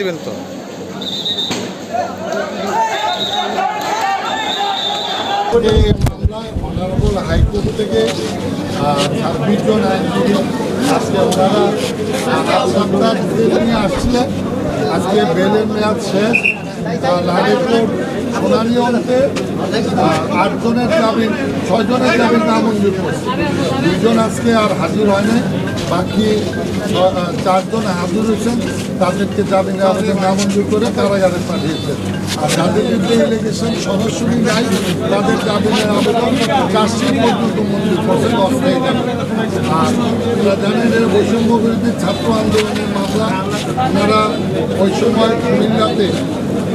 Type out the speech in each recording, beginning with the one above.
দিবেন তো? হাইকোর্ট থেকে ছাব্বিশ জন আইনজীবী আজকে ওনারা নিয়ে আসছিলেন। আজকে বেলের মেয়াদ শেষ। কোর্ট শুনানি অন্তে আটজনের জামিন ছয়জনের জামিন নামঞ্জুর করছে। দুজন আজকে আর হাজির হয়নি, বাকি চারজন হাজির হয়েছেন, তাদেরকে জামিনে আমাদের নামঞ্জুর করে তারা কারাগারে পাঠিয়েছেন। আর যাদের বিরুদ্ধে ইলিগেশন সরাসরি নাই, তাদের জামিনের আবেদন চার্জশিট পর্যন্ত মঞ্জুর করছেন অস্থায়ী। আর আপনারা জানেন বৈষম্য বিরোধী ছাত্র আন্দোলনের মামলা, ওনারা ওই সময় কুমিল্লাতে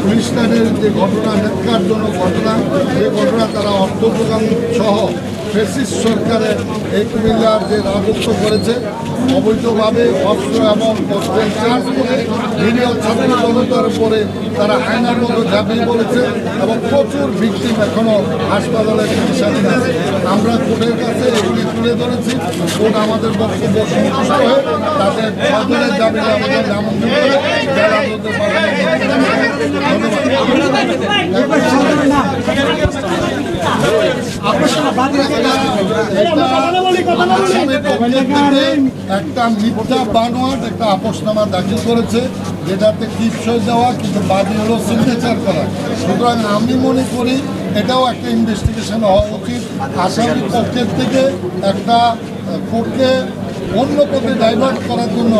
লাইনের যে ঘটনা নেতৃত্বজনক ঘটনা যে ঘটনা তারা অর্থ প্রদান সহ ফেসিস সরকারের এই কুমিল্লার যে রাজত্ব করেছে, অবৈধভাবে অস্ত্র এবং চার্জ করে নিরীহ ছাত্র জনতার উপরে তারা আইনার মতো ঝাঁপিয়ে পড়েছে এবং প্রচুর ভিক্টিম এখনও হাসপাতালে চিকিৎসাধীন আছে আমরা কোর্টের কাছে এগুলি তুলে ধরেছি। কোর্ট আমাদের বক্তব্য সন্তুষ্ট হয়ে তাদের ছজনের জামিনে আমাদের নামঞ্জুর করে যারা আমাদের একটা মিথ্যা বানোয়াট, একটা আপোষনামা দাখিল করেছে, যেটাতে টিপসই দেওয়া, কিন্তু বাদী হলো সিগনেচার করা। সুতরাং আমি মনে করি এটাও একটা ইনভেস্টিগেশন হওয়া উচিত। আসামি পক্ষের থেকে একটা কোর্টকে অন্য পথে ডাইভার্ট করার জন্য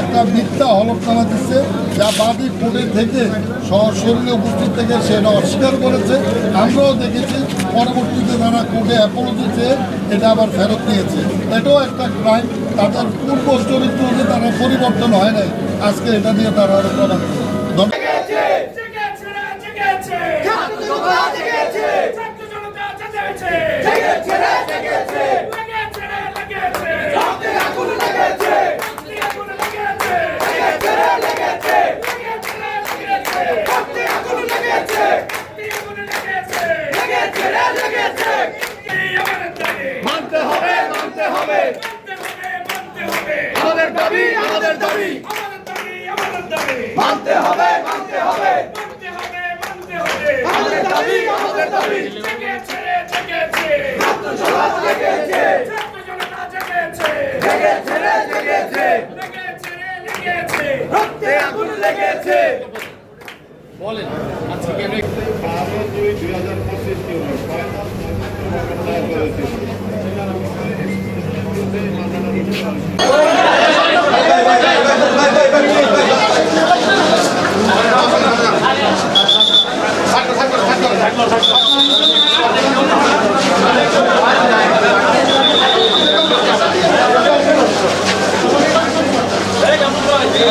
একটা মিথ্যা হলফনামা দিচ্ছে যা বাদী কোর্টে থেকে সশরীরে উপস্থিত থেকে সেটা অস্বীকার করেছে আমরাও দেখেছি পরবর্তীতে তারা কোর্টে অ্যাপোলজি চেয়ে এটা আবার ফেরত নিয়েছে এটাও একটা ক্রাইম তাদের পূর্ব চরিত্র যে তারা পরিবর্তন হয় নাই আজকে এটা নিয়ে তারা আরও প্রমাণ। ধন্যবাদ জেগেছে রে, জেগেছে। জেগেছে, ছাত্র জনতা জেগেছে। লেগেছে রে, লেগেছে। রক্তে আগুন লেগেছে। লেগেছে রে, লেগেছে। রক্তে আগুন লেগেছে। এই আমার দাবি। মানতে হবে মানতে হবে মানতে হবে, মানতে হবে। আমাদের দাবি আমাদের দাবি আমাদের দাবি, আমাদের দাবি। মানতে হবে মানতে হবে মানতে হবে, মানতে হবে। আমাদের দাবি আমাদের দাবি জেগেছে রে, জেগেছে। সমাজ লেগেছে ছাত্র জনতা জেগেছে। লেগেছে রে লেগেছে লেগেছে রে, লেগেছে। রক্তে আগুন লেগেছে ভাই ভাই ভাই ভাই ভাই ভাই ভাই